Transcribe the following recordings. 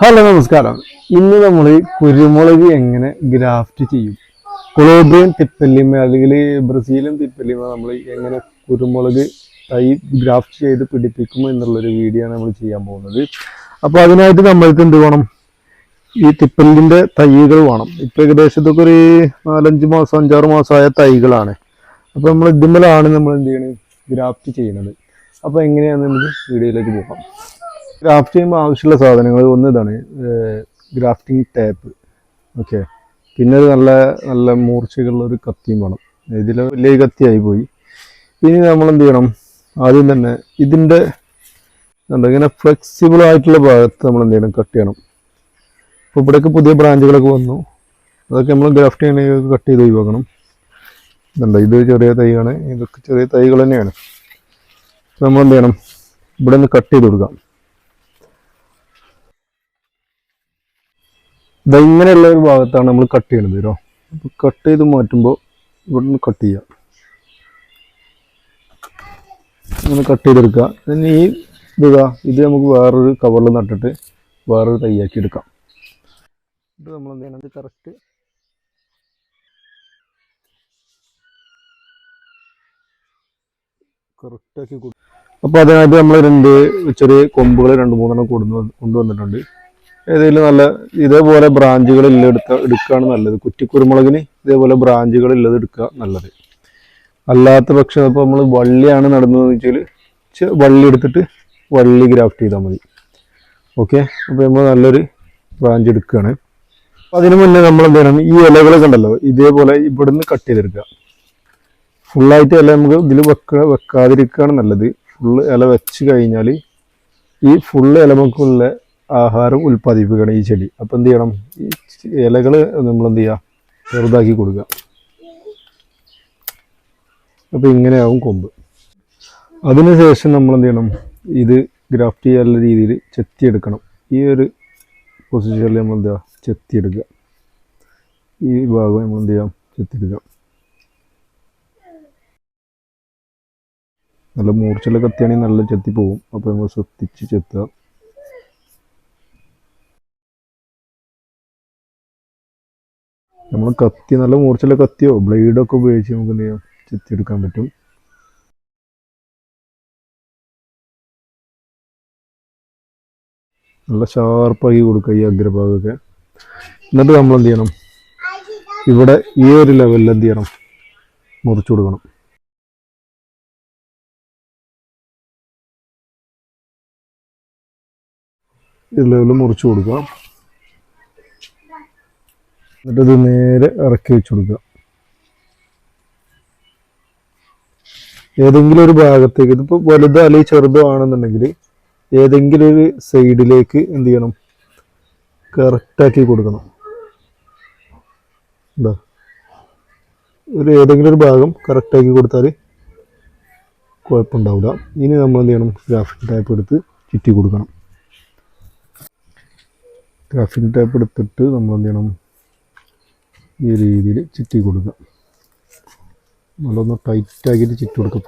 Hello നമസ്കാരം. ഇന്ന് നമ്മൾ കുരുമുളക് എങ്ങനെ ഗ്രാഫ്റ്റ് ചെയ്യും? കൊളോബിയൻ തിപ്പല്ലിമ അല്ലെങ്കിൽ ബ്രസീലിയൻ തിപ്പല്ലിമ നമ്മൾ എങ്ങനെ കുരുമുളക് തൈ ഗ്രാഫ്റ്റ് ചെയ്ത് പിടിപ്പിക്കും എന്നുള്ളൊരു വീഡിയോ ആണ് നമ്മൾ ചെയ്യാൻ പോകുന്നത്. അപ്പോൾ അതിനായിട്ട് നമ്മൾക്ക് എന്ത് വേണം? ഈ തിപ്പല്ലിന്റെ തൈകൾ വേണം. ഇപ്പം ഏകദേശം ഇതൊക്കെ ഒരു നാലഞ്ച് മാസം അഞ്ചാറ് മാസമായ തൈകളാണ്. അപ്പോൾ നമ്മൾ ഇതുമ്മലാണ് നമ്മൾ എന്ത് ചെയ്യണത് ഗ്രാഫ്റ്റ് ചെയ്യുന്നത് അപ്പോൾ എങ്ങനെയാണെന്ന് നമുക്ക് വീഡിയോയിലേക്ക് പോകാം. ഗ്രാഫ്റ്റ് ചെയ്യുമ്പോൾ ആവശ്യമുള്ള സാധനങ്ങൾ ഒന്ന് ഇതാണ് ഗ്രാഫ്റ്റിംഗ് ടേപ്പ് ഓക്കെ പിന്നെ ഒരു നല്ല നല്ല മൂർച്ചകളുള്ള ഒരു കത്തിയും വേണം. ഇതിൽ വലിയ കത്തിയായി പോയി. ഇനി നമ്മൾ എന്ത് ചെയ്യണം? ആദ്യം തന്നെ ഇതിന്റെ എന്താ ഇങ്ങനെ ഫ്ലെക്സിബിൾ ആയിട്ടുള്ള ഭാഗത്ത് നമ്മൾ എന്ത് ചെയ്യണം? കട്ട് ചെയ്യണം. ഇപ്പോൾ ഇവിടെയൊക്കെ പുതിയ ബ്രാഞ്ചുകളൊക്കെ വന്നു. അതൊക്കെ നമ്മൾ ഗ്രാഫ്റ്റ് ചെയ്യണമെങ്കിൽ കട്ട് ചെയ്ത് ഒഴിവാക്കണം. ഇതുണ്ട്. ഇത് ചെറിയ തൈയാണ്. ഇതൊക്കെ ചെറിയ തൈകൾ തന്നെയാണ്. നമ്മൾ എന്ത് ചെയ്യണം? ഇവിടെ നിന്ന് കട്ട് ചെയ്ത് കൊടുക്കാം. ഇത് ഇങ്ങനെയുള്ള ഒരു ഭാഗത്താണ് നമ്മൾ കട്ട് ചെയ്യണത് കേട്ടോ അപ്പോൾ കട്ട് ചെയ്ത് മാറ്റുമ്പോൾ ഇവിടെ നിന്ന് കട്ട് ചെയ്യാം. അങ്ങനെ കട്ട് ചെയ്തെടുക്കുക. പിന്നെ ഈ ഇതാ ഇത് നമുക്ക് വേറൊരു കവറിൽ നട്ടിട്ട് വേറൊരു തയ്യാക്കി എടുക്കാം. ഇത് നമ്മൾ എന്ത് ചെയ്യണം? കറക്റ്റ് കറക്റ്റാക്കി കൊടുക്കും അപ്പോൾ അതിനായിട്ട് നമ്മൾ രണ്ട് ചെറിയ കൊമ്പുകൾ രണ്ട് മൂന്നെണ്ണം കൊണ്ടു കൊണ്ടുവന്നിട്ടുണ്ട്. ഏതെങ്കിലും നല്ല ഇതേപോലെ ബ്രാഞ്ചുകൾ ഉള്ളത് എടുക്ക എടുക്കുകയാണ് നല്ലത്. കുറ്റിക്കുരുമുളകിന് ഇതേപോലെ ബ്രാഞ്ചുകൾ ഉള്ളത് എടുക്കുക നല്ലത്. അല്ലാത്ത പക്ഷം ഇപ്പോൾ നമ്മൾ വള്ളിയാണ് നടുന്നതെന്ന് വെച്ചാൽ വള്ളി എടുത്തിട്ട് വള്ളി ഗ്രാഫ്റ്റ് ചെയ്താൽ മതി. ഓക്കെ അപ്പോൾ നമ്മൾ നല്ലൊരു ബ്രാഞ്ച് എടുക്കുകയാണ് അപ്പോൾ അതിന് മുന്നേ നമ്മൾ എന്ത് ചെയ്യണം? ഈ ഇലകളൊക്കെ ഉണ്ടല്ലോ ഇതേപോലെ ഇവിടുന്ന് കട്ട് ചെയ്തെടുക്കുക. ഫുള്ളായിട്ട് ഇല നമുക്ക് ഇതിൽ വെക്ക വെക്കാതിരിക്കുകയാണ് നല്ലത്. ഫുള്ള് ഇല വെച്ച് കഴിഞ്ഞാൽ ഈ ഫുള്ള് ഇലമക്കുള്ള ആഹാരം ഉൽപ്പാദിപ്പിക്കണം ഈ ചെടി. അപ്പം എന്ത് ചെയ്യണം? ഈ ഇലകൾ നമ്മൾ എന്ത് ചെയ്യുക ചെറുതാക്കി കൊടുക്കുക. അപ്പം ഇങ്ങനെയാവും കൊമ്പ്. അതിനുശേഷം നമ്മൾ എന്ത് ചെയ്യണം? ഇത് ഗ്രാഫ്റ്റ് ചെയ്യാനുള്ള രീതിയിൽ ചെത്തിയെടുക്കണം. ഈ ഒരു പൊസിഷനിൽ നമ്മൾ എന്താ ചെത്തിയെടുക്കുക. ഈ ഭാഗം നമ്മൾ എന്ത് ചെയ്യാം? ചെത്തിയെടുക്കാം നല്ല മൂർച്ചയുള്ള കത്തിയാണെങ്കിൽ നല്ല ചെത്തി പോകും അപ്പോൾ നമ്മൾ ശ്രദ്ധിച്ച് ചെത്തുക. നമ്മൾ കത്തി നല്ല മൂർച്ചയുള്ള കത്തിയോ ബ്ലേഡൊക്കെ ഉപയോഗിച്ച് നമുക്ക് എന്ത് ചെയ്യാം? ചെത്തിയെടുക്കാൻ പറ്റും. നല്ല ഷാർപ്പാക്കി കൊടുക്കുക ഈ അഗ്രഭാഗമൊക്കെ. എന്നിട്ട് നമ്മൾ എന്ത് ചെയ്യണം? ഇവിടെ ഈ ഒരു ലെവലിൽ എന്ത് ചെയ്യണം? മുറിച്ചു കൊടുക്കണം. ഈ ലെവലിൽ മുറിച്ചു കൊടുക്കുക. എന്നിട്ട് ഇത് നേരെ ഇറക്കി വെച്ച് കൊടുക്കുക. ഏതെങ്കിലും ഒരു ഭാഗത്തേക്ക് ഇതിപ്പോൾ വലുതോ അല്ലെങ്കിൽ ചെറുതോ ആണെന്നുണ്ടെങ്കിൽ ഏതെങ്കിലും ഒരു സൈഡിലേക്ക് എന്ത് ചെയ്യണം? കറക്റ്റാക്കി കൊടുക്കണം. എന്താ ഒരു ഏതെങ്കിലും ഒരു ഭാഗം കറക്റ്റാക്കി കൊടുത്താൽ കുഴപ്പമുണ്ടാവില്ല. ഇനി നമ്മൾ എന്ത് ചെയ്യണം? ഗ്രാഫിക് ടൈപ്പ് എടുത്ത് ചുറ്റി കൊടുക്കണം. ഗ്രാഫിക് ടൈപ്പ് എടുത്തിട്ട് നമ്മൾ എന്ത് ചെയ്യണം? ഈ രീതിയിൽ ചുറ്റി കൊടുക്കുക. നല്ലൊന്ന് ടൈറ്റാക്കിയിട്ട് ചുറ്റി കൊടുക്കുക.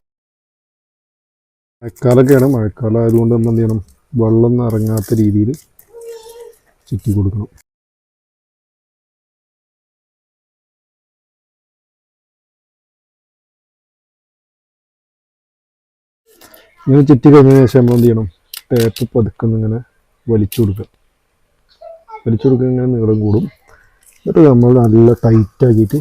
മഴക്കാലമൊക്കെയാണ്. മഴക്കാലം ആയതുകൊണ്ട് നമ്മൾ എന്ത് ചെയ്യണം? വെള്ളം ഇറങ്ങാത്ത രീതിയിൽ ചുറ്റി കൊടുക്കണം. ഇങ്ങനെ ചുറ്റി കഴിഞ്ഞതിന് ശേഷം നമ്മൾ എന്ത് ചെയ്യണം? ടേപ്പ് പതുക്കുന്നിങ്ങനെ വലിച്ചു കൊടുക്കുക. വലിച്ചു കൊടുക്കുക ഇങ്ങനെ നീളം കൂടും. എന്നിട്ട് നമ്മൾ നല്ല ടൈറ്റ് ആക്കിയിട്ട്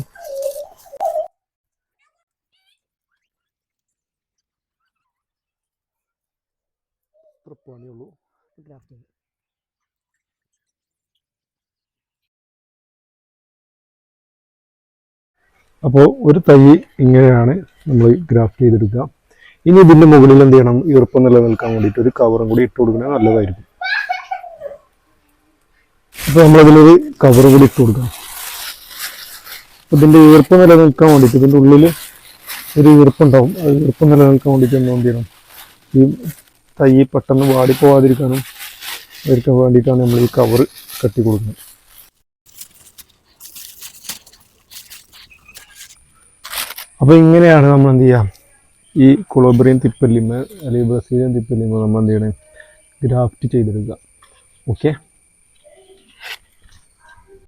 പണിയുള്ളൂ അപ്പോൾ ഒരു തൈ ഇങ്ങനെയാണ് നമ്മൾ ഗ്രാഫ്റ്റ് ചെയ്തെടുക്കുക. ഇനി ഇതിന്റെ മുകളിൽ എന്ത് ചെയ്യണം? ഈർപ്പം നിലനിൽക്കാൻ വേണ്ടിയിട്ട് ഒരു കവറും കൂടി ഇട്ട് കൊടുക്കുന്നത് നല്ലതായിരിക്കും. അപ്പോൾ നമ്മളതിലൊരു കവർ കൂടി ഇട്ട് കൊടുക്കാം. അപ്പോൾ ഇതിന്റെ ഈർപ്പ് നിലനിൽക്കാൻ വേണ്ടിയിട്ട് ഇതിന്റെ ഉള്ളിൽ ഒരു ഈർപ്പുണ്ടാവും. ആ ഈർപ്പ് നിലനിൽക്കാൻ വേണ്ടിയിട്ട് എന്ത് ചെയ്യണം ഈ തൈ പെട്ടെന്ന് വാടിപ്പോവാതിരിക്കാനും അവർക്ക് വേണ്ടിയിട്ടാണ് നമ്മൾ ഈ കവർ കെട്ടി കൊടുക്കുന്നത്. അപ്പോൾ ഇങ്ങനെയാണ് നമ്മൾ എന്ത് ചെയ്യുക ഈ കൊളോബ്രിയൻ തിപ്പല്ലിമ അല്ലെങ്കിൽ ബ്രസീലിയൻ തിപ്പല്ലിമ നമ്മൾ എന്ത് ചെയ്യണേ? ഗ്രാഫ്റ്റ് ചെയ്തെടുക്കുക. ഓക്കെ?